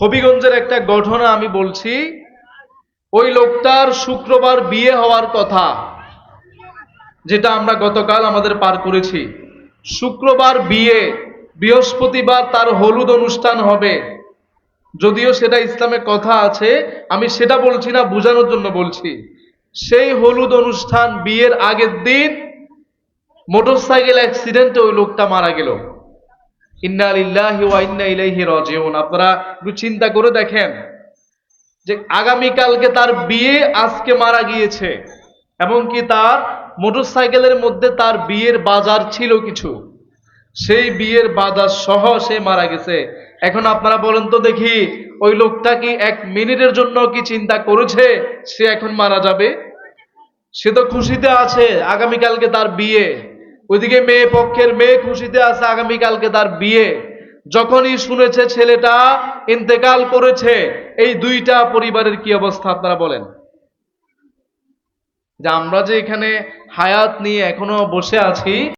হবিগঞ্জের একটা ঘটনা আমি বলছি। ওই লোকটার শুক্রবার বিয়ে হওয়ার কথা, যেটা আমরা গতকাল আমাদের পার করেছি। শুক্রবার বিয়ে, বৃহস্পতিবার তার হলুদ অনুষ্ঠান হবে। যদিও সেটা ইসলামে কথা আছে, আমি সেটা বলছি না, বোঝানোর জন্য বলছি। সেই হলুদ অনুষ্ঠান বিয়ের আগের দিন মোটরসাইকেল অ্যাক্সিডেন্টে ওই লোকটা মারা গেল। আপনারা একটু চিন্তা করে দেখেন যে আগামীকালকে তার বিয়ে আজকে মারা গিয়েছে এবং কি তার মোটরসাইকেলের মধ্যে তার বিয়ের বাজার ছিল কিছু। সেই বিয়ের বাজার সহ সে মারা গেছে। এখন আপনারা বলেন তো দেখি, ওই লোকটা কি এক মিনিটের জন্য কি চিন্তা করেছে, সে এখন মারা যাবে? সে তো খুশিতে আছে আগামীকালকে তার বিয়ে। ওইদিকে মেয়ে পক্ষের মেয়ে খুশিতে আছে আগামীকালকে তার বিয়ে। যখনই শুনেছে ছেলেটা ইন্তেকাল করেছে, এই দুইটা পরিবারের কি অবস্থা আপনারা বলেন? যে আমরা যে এখানে হায়াত নিয়ে এখনও বসে আছি